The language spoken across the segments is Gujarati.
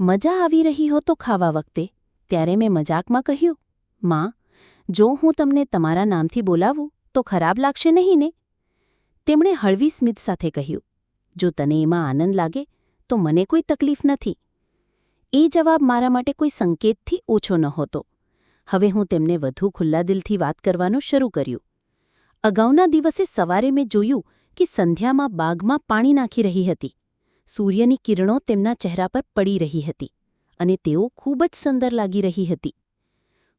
મજા આવી રહી હો તો ખાવા વખતે, ત્યારે મેં મજાકમાં કહ્યું, માં, જો હું તમને તમારા નામથી બોલાવું, તો ખરાબ લાગશે નહીં ને તેમણે હળવી સ્મિત સાથે કહ્યું, જો તને એમાં આનંદ લાગે, તો મને કોઈ તકલીફ નથી. એ જવાબ મારા માટે કોઈ સંકેતથી ઓછો નહોતો. હવે હું તેમને વધુ ખુલ્લા દિલથી વાત કરવાનું શરૂ કર્યું. અગાઉના દિવસે સવારે મેં જોયું કે સંધ્યામાં બાગમાં પાણી નાખી રહી હતી. સૂર્યની કિરણો તેમના ચહેરા પર પડી રહી હતી અને તેઓ ખૂબ જ સુંદર લાગી રહી હતી.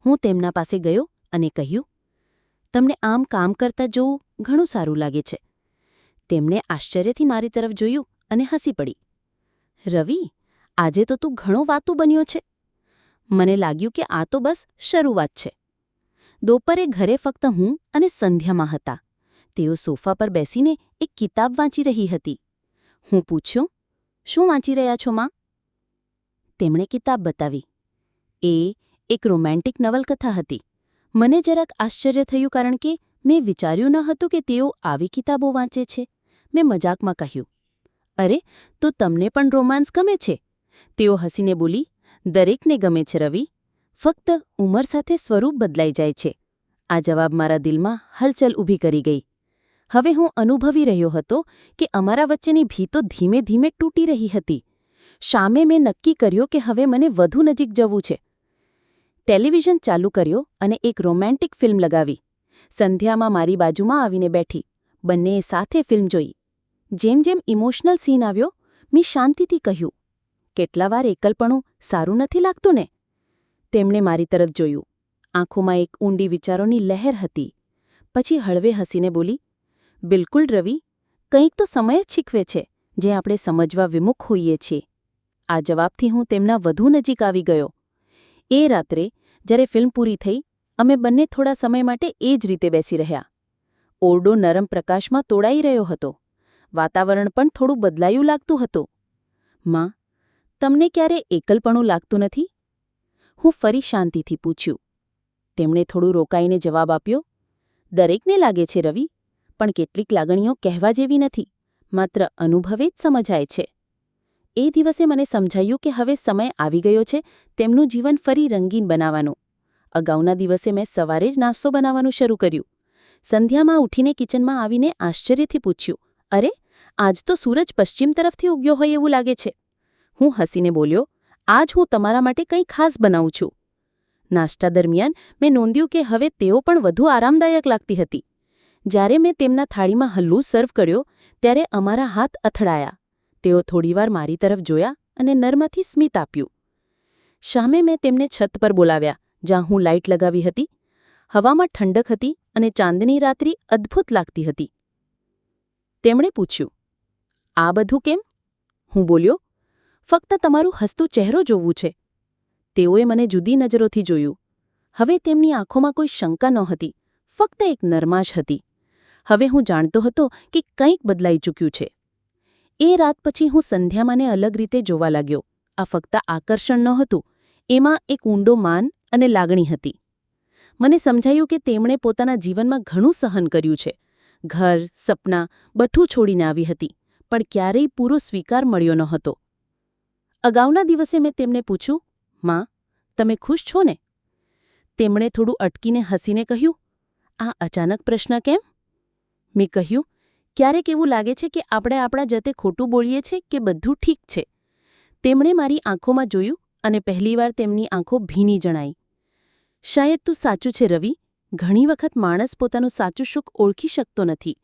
હું તેમના પાસે ગયો અને કહ્યું, તમને આમ કામ કરતા જોવું ઘણું સારું લાગે છે. તેમણે આશ્ચર્યથી મારી તરફ જોયું અને હસી પડી. રવિ, આજે તો તું ઘણો વાતું બન્યો છે. મને લાગ્યું કે આ તો બસ શરૂઆત છે. દોપરે ઘરે ફક્ત હું અને સંધ્યામાં હતા. તેઓ સોફા પર બેસીને એક કિતાબ વાંચી રહી હતી. હું પૂછ્યું શું વાંચી રહ્યા છો, માં? તેમણે કિતાબ બતાવી. એ એક રોમેન્ટિક નવલકથા હતી. મને જરાક આશ્ચર્ય થયું કારણ કે મેં વિચાર્યું ન હતું કે તેઓ આવી કિતાબો વાંચે છે. મેં મજાકમાં કહ્યું. અરે, તો તમને પણ રોમાન્સ ગમે છે? તેઓ હસીને બોલી, દરેકને ગમે છે, રવિ. ફક્ત ઉંમર સાથે સ્વરૂપ બદલાઈ જાય છે. આ જવાબ મારા દિલમાં હલચલ ઊભી કરી ગઈ. હવે હું અનુભવી રહ્યો હતો કે અમારા વચ્ચેની ભીતો ધીમે ધીમે તૂટી રહી હતી. શામે મેં નક્કી કર્યો કે હવે મને વધુ નજીક જવું છે. ટેલિવિઝન ચાલુ કર્યો અને એક રોમેન્ટિક ફિલ્મ લગાવી. સંધ્યામાં મારી બાજુમાં આવીને બેઠી. બંનેએ સાથે ફિલ્મ જોઈ. જેમ જેમ ઇમોશનલ સીન આવ્યો, મેં શાંતિથી કહ્યું કેટલા વાર એકલપણું સારું નથી લાગતું ને? તેમણે મારી તરફ જોયું. આંખોમાં એક ઊંડી વિચારોની લહેર હતી. પછી હળવે હસીને બોલી બિલકુલ, રવિ. કંઈક તો સમય જ શીખવે છે, જે આપણે સમજવા વિમુખ હોઈએ છીએ. આ જવાબથી હું તેમના વધુ નજીક આવી ગયો. એ રાત્રે, જ્યારે ફિલ્મ પૂરી થઈ, અમે બંને થોડા સમય માટે એ જ રીતે બેસી રહ્યા. ઓરડો નરમ પ્રકાશમાં તોડાઈ રહ્યો હતો. વાતાવરણ પણ થોડું બદલાયું લાગતું હતું. માં, તમને ક્યારે એકલપણું લાગતું નથી? હું ફરી શાંતિથી પૂછ્યું. તેમણે થોડું રોકાઈને જવાબ આપ્યો. દરેકને લાગે છે, રવિ. પણ કેટલીક લાગણીઓ કહેવા જેવી નથી, માત્ર અનુભવે જ સમજાય છે. એ દિવસે મને સમજાયું કે હવે સમય આવી ગયો છે, તેમનું જીવન ફરી રંગીન બનાવવાનું. અગાઉના દિવસે મેં સવારે જ નાસ્તો બનાવવાનું શરૂ કર્યું. સંધ્યામાં ઉઠીને કિચનમાં આવીને આશ્ચર્યથી પૂછ્યું, અરે, આજ તો સૂરજ પશ્ચિમ તરફથી ઉગ્યો હોય એવું લાગે છે. હું હસીને બોલ્યો, આજ હું તમારા માટે કંઈ ખાસ બનાવું છું. નાસ્તા દરમિયાન મેં નોંધ્યું કે હવે તેઓ પણ વધુ આરામદાયક લાગતી હતી. જ્યારે મેં તેમના થાળીમાં હલ્લું સર્વ કર્યો, ત્યારે અમારા હાથ અથડાયા. તેઓ થોડીવાર મારી તરફ જોયા અને નર્મથી સ્મિત આપ્યું. શામે મેં તેમને છત પર બોલાવ્યા, જ્યાં હું લાઇટ લગાવી હતી. હવામાં ઠંડક હતી અને ચાંદની રાત્રિ અદ્ભુત લાગતી હતી. તેમણે પૂછ્યું, આ બધું કેમ? હું બોલ્યો, ફક્ત તમારું હસતું ચહેરો જોવું છે. તેઓએ મને જુદી નજરોથી જોયું. હવે તેમની આંખોમાં કોઈ શંકા નહોતી, ફક્ત એક નરમાશ હતી. હવે હું જાણતો હતો કે કંઈક બદલાઈ ચૂક્યું છે. એ રાત પછી હું સંધ્યામાંને અલગ રીતે જોવા લાગ્યો. આ ફક્ત આકર્ષણ નહોતું, એમાં એક ઊંડો માન અને લાગણી હતી. મને સમજાયું કે તેમણે પોતાના જીવનમાં ઘણું સહન કર્યું છે. ઘર, સપના બઠું છોડીને આવી હતી, પણ ક્યારેય પૂરો સ્વીકાર મળ્યો નહોતો. અગાઉના દિવસે મેં તેમને પૂછ્યું, માં, તમે ખુશ છો ને? તેમણે થોડું અટકીને હસીને કહ્યું, આ અચાનક પ્રશ્ન કેમ? મેં કહ્યું, ક્યારેક એવું લાગે છે કે આપણે આપણા જતે ખોટું બોલીએ છીએ કે બધું ઠીક છે? તેમણે મારી આંખોમાં જોયું અને પહેલીવાર તેમની આંખો ભીની જણાઈ. શાયદ તું સાચું છે, રવિ. ઘણી વખત માણસ પોતાનું સાચું સુખ ઓળખી શકતો નથી.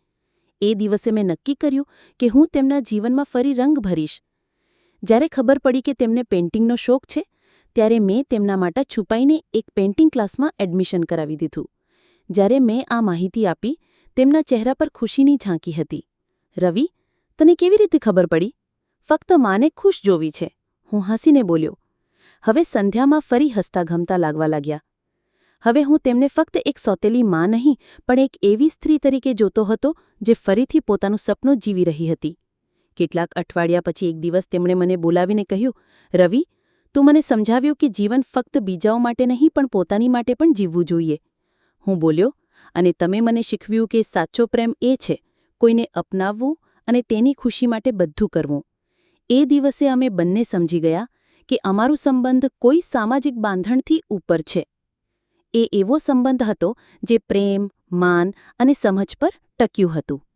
એ દિવસે મેં નક્કી કર્યું કે હું તેમના જીવનમાં ફરી રંગ ભરીશ. જ્યારે ખબર પડી કે તેમને પેઇન્ટિંગનો શોખ છે, ત્યારે મેં તેમના માટે છુપાઈને એક પેઇન્ટિંગ ક્લાસમાં એડમિશન કરાવી દીધું. જ્યારે મેં આ માહિતી આપી તેમના ચહેરા પર ખુશીની ઝાંકી હતી. રવિ, તને કેવી રીતે ખબર પડી? ફક્ત માને ખુશ જોવી છે. હું હસીને બોલ્યો. હવે સંધ્યામાં ફરી હસતા ગમતા લાગવા લાગ્યા. હવે હું તેમને ફક્ત એક સોતેલી માં નહીં, પણ એક એવી સ્ત્રી તરીકે જોતો હતો, જે ફરીથી પોતાનું સપનું જીવી રહી હતી. કેટલાક અઠવાડિયા પછી એક દિવસ તેમણે મને બોલાવીને કહ્યું, રવિ, તું મને સમજાવ્યું કે જીવન ફક્ત બીજાઓ માટે નહીં, પણ પોતાની માટે પણ જીવવું જોઈએ. હું બોલ્યો અને તમે મને શીખવ્યું કે સાચો પ્રેમ એ છે, કોઈને અપનાવવું અને તેની ખુશી માટે બધું કરવું. એ દિવસે અમે બંને સમજી ગયા કે અમારું સંબંધ કોઈ સામાજિક બાંધણથી ઉપર છે. એ એવો સંબંધ હતો જે પ્રેમ, માન અને સમજ પર ટક્યું હતું.